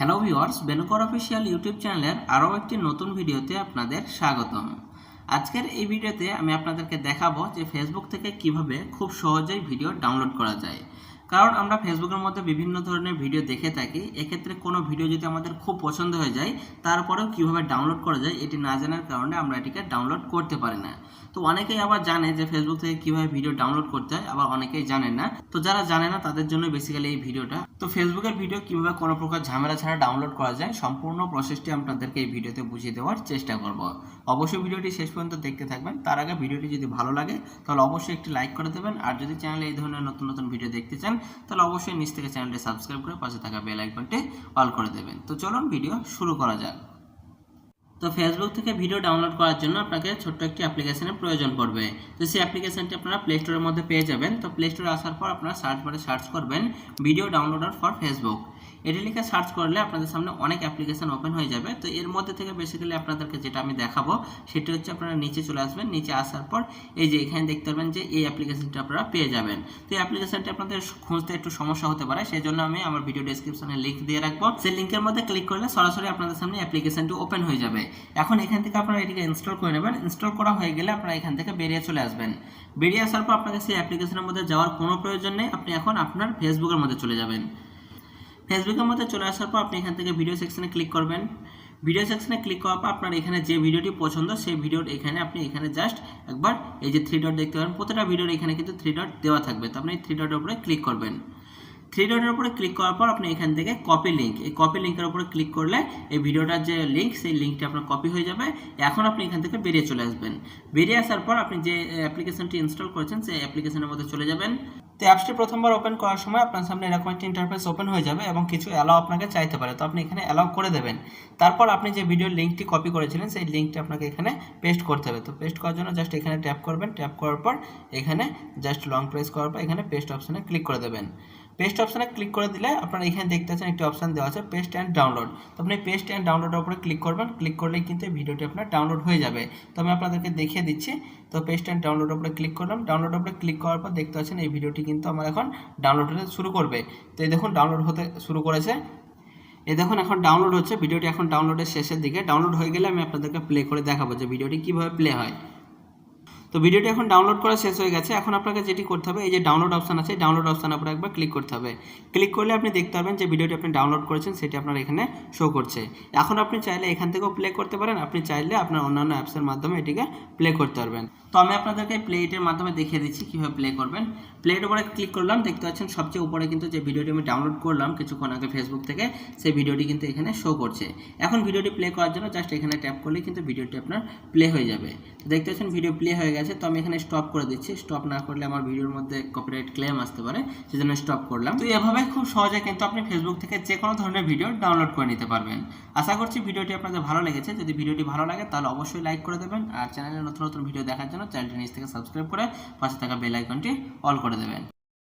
Hello viewers Benukar official YouTube চ্যানেলের আরও একটি নতুন ভিডিওতে আপনাদের স্বাগতম। আজকের এই ভিডিওতে আমি আপনাদেরকে দেখাবো যে ফেসবুক থেকে কীভাবে খুব সহজেই ভিডিও ডাউনলোড করা যায়। কারণ আমরা ফেসবুকের মধ্যে বিভিন্ন ধরনের ভিডিও দেখে থাকি, এক্ষেত্রে কোনো ভিডিও যদি আমাদের খুব পছন্দ হয়ে যায়, তারপরেও কীভাবে ডাউনলোড করা যায়, এটি না জানার কারণে আমরা এটিকে ডাউনলোড করতে পারি না। তো অনেকেই আবার জানে যে ফেসবুক থেকে কীভাবে ভিডিও ডাউনলোড করতে হয়, আবার অনেকেই জানে না। তো যারা জানে না, তাদের জন্য বেসিক্যালি এই ভিডিওটা তো ফেসবুকের ভিডিও কীভাবে কোনো প্রকার ঝামেলা ছাড়া ডাউনলোড করা যায়, সম্পূর্ণ প্রসেসটি আপনাদেরকে এই ভিডিওতে বুঝিয়ে দেওয়ার চেষ্টা করব। অবশ্যই ভিডিওটি শেষ পর্যন্ত দেখতে থাকবেন। তার আগে ভিডিওটি যদি ভালো লাগে, তাহলে অবশ্যই একটি লাইক করে দেবেন। আর যদি চ্যানেলে এই ধরনের নতুন নতুন ভিডিও দেখতে চান তাহলে অবশ্যই নিচ থেকে চ্যানেলটি সাবস্ক্রাইব করে পাশে থাকা বেল আইকনটি অল করে দেবেন। তো চলুন ভিডিও শুরু করা যাক। তো ফেসবুক থেকে ভিডিও ডাউনলোড করার জন্য আপনাকে ছোট্ট একটি অ্যাপ্লিকেশনের প্রয়োজন পড়বে। তো সেই অ্যাপ্লিকেশনটি আপনারা প্লে স্টোরের মধ্যে পেয়ে যাবেন। তো প্লে স্টোরে আসার পর আপনারা সার্চ বারে সার্চ করবেন ভিডিও ডাউনলোডার ফর ফেসবুক এটি লিখে সার্চ করলে আপনাদের সামনে অনেক অ্যাপ্লিকেশন ওপেন হয়ে যাবে। তো এর মধ্যে থেকে বেসিক্যালি আপনাদেরকে যেটা আমি দেখাবো, সেটি হচ্ছে আপনারা নিচে চলে আসবেন। নিচে আসার পর এই যে এখানে দেখতে পারবেন যে এই অ্যাপ্লিকেশনটা আপনারা পেয়ে যাবেন। তো এই অ্যাপ্লিকেশনটি আপনাদের খুঁজতে একটু সমস্যা হতে পারে সেই জন্য আমি আমার ভিডিও ডেসক্রিপশনে লিঙ্ক দিয়ে রাখব। সেই লিঙ্কের মধ্যে ক্লিক করলে সরাসরি আপনাদের সামনে অ্যাপ্লিকেশনটি ওপেন হয়ে যাবে। এখন এখান থেকে আপনারা এটিকে ইনস্টল করে নেবেন। ইনস্টল করা হয়ে গেলে আপনারা এখান থেকে বেরিয়ে চলে আসবেন। বেরিয়ে আসার পর আপনাকে সেই অ্যাপ্লিকেশনের মধ্যে যাওয়ার কোনো প্রয়োজন নেই। আপনি এখন আপনার ফেসবুকের মধ্যে চলে যাবেন। ফেসবুকের মধ্যে চলে আসার পর আপনি এখান থেকে ভিডিও সেকশনে ক্লিক করবেন। ভিডিও সেকশনে ক্লিক করার পর আপনার এখানে যে ভিডিওটি পছন্দ, সেই ভিডিওর এখানে আপনি এখানে জাস্ট একবার এই যে থ্রি ডট দেখতে পারেন। প্রতিটা ভিডিওর এখানে কিন্তু থ্রি ডট দেওয়া থাকবে। তো আপনি থ্রি ডটের উপরে ক্লিক করবেন। থ্রি ডটের উপরে ক্লিক করার পর আপনি এখান থেকে কপি লিঙ্ক এই কপি লিঙ্কের উপরে ক্লিক করলে এই ভিডিওটার যে লিঙ্ক সেই লিঙ্কটি আপনার কপি হয়ে যাবে। এখন আপনি এখান থেকে বেরিয়ে চলে আসবেন। বেরিয়ে আসার পর আপনি যে অ্যাপ্লিকেশনটি ইনস্টল করেছেন, সেই অ্যাপ্লিকেশনের মধ্যে চলে যাবেন। তো অ্যাপসটি প্রথমবার ওপেন করার সময় আপনার সামনে এরকম একটি ইন্টারফেস ওপেন হয়ে যাবে এবং কিছু অ্যালাও আপনাকে চাইতে পারে। তো আপনি এখানে অ্যালাউ করে দেবেন। তারপর আপনি যে ভিডিওর লিঙ্কটি কপি করেছিলেন, সেই লিঙ্কটি আপনাকে এখানে পেস্ট করতে হবে। তো পেস্ট করার জন্য জাস্ট এখানে ট্যাপ করবেন। ট্যাপ করার পর এখানে জাস্ট লং প্রেস করার পর এখানে পেস্ট অপশানে ক্লিক করে দেবেন। পেস্ট অপশানে ক্লিক করে দিলে আপনারা এখানে দেখতে পাচ্ছেন একটি অপশান দেওয়া আছে পেস্ট অ্যান্ড ডাউনলোড তো আপনি পেস্ট অ্যান্ড ডাউনলোডের উপরে ক্লিক করবেন। ক্লিক করলেই কিন্তু ভিডিওটি আপনার ডাউনলোড হয়ে যাবে। তো আমি আপনাদেরকে দেখিয়ে দিচ্ছি। তো পেস্ট অ্যান্ড ডাউনলোডের উপরে ক্লিক করলাম। ডাউনলোডের উপরে ক্লিক করার পর দেখতে পাচ্ছেন এই ভিডিওটি কিন্তু আমার এখন ডাউনলোড হতে শুরু করবে। তো এই দেখুন ডাউনলোড হতে শুরু করেছে। এই দেখুন, এখন ডাউনলোড হচ্ছে। ভিডিওটি এখন ডাউনলোডের শেষের দিকে। ডাউনলোড হয়ে গেলে আমি আপনাদেরকে প্লে করে দেখাবো যে ভিডিওটি কীভাবে প্লে হয়। তো ভিডিওটি এখন ডাউনলোড করা শেষ হয়ে গেছে। এখন আপনাকে যেটি করতে হবে, এই যে ডাউনলোড অপশান আছে ডাউনলোড অপশান আপনার একবার ক্লিক করতে হবে। ক্লিক করলে আপনি দেখতে পাবেন যে ভিডিওটি আপনি ডাউনলোড করেছেন, সেটি আপনার এখানে শো করছে। এখন আপনি চাইলে এখান থেকেও প্লে করতে পারেন। আপনি চাইলে আপনার অন্যান্য অ্যাপসের মাধ্যমে এটিকে প্লে করতে পারবেন। তো আমি আপনাদেরকে প্লেটের মাধ্যমে দেখিয়ে দিচ্ছি কীভাবে প্লে করবেন। প্লেট উপরে ক্লিক করলাম, দেখতে পাচ্ছেন সবচেয়ে উপরে কিন্তু যে ভিডিওটি আমি ডাউনলোড করলাম কিছুক্ষণ আগে ফেসবুক থেকে, সেই ভিডিওটি কিন্তু এখানে শো করছে। এখন ভিডিওটি প্লে করার জন্য জাস্ট এখানে ট্যাপ করলে কিন্তু ভিডিওটি আপনার প্লে হয়ে যাবে। দেখতে পাচ্ছেন ভিডিও প্লে হয়ে গেছে। তো আমি এখানে স্টপ করে দিচ্ছি। স্টপ না করলে আমার ভিডিওর মধ্যে কপিরাইট ক্লেম আসতে পারে, সেজন্য স্টপ করলাম। তো এভাবে খুব সহজে কিন্তু আপনি ফেসবুক থেকে যে কোনো ধরনের ভিডিও ডাউনলোড করে নিতে পারবেন। আশা করছি ভিডিওটি আপনাদের ভালো লেগেছে। যদি ভিডিওটি ভালো লাগে, তাহলে অবশ্যই লাইক করে দেবেন আর চ্যানেলে নতুন নতুন ভিডিও দেখার জন্য চ্যানেলটি নিজ থেকে সাবস্ক্রাইব করে পাশে থাকা বেল আইকনটি অল করে দেবেন।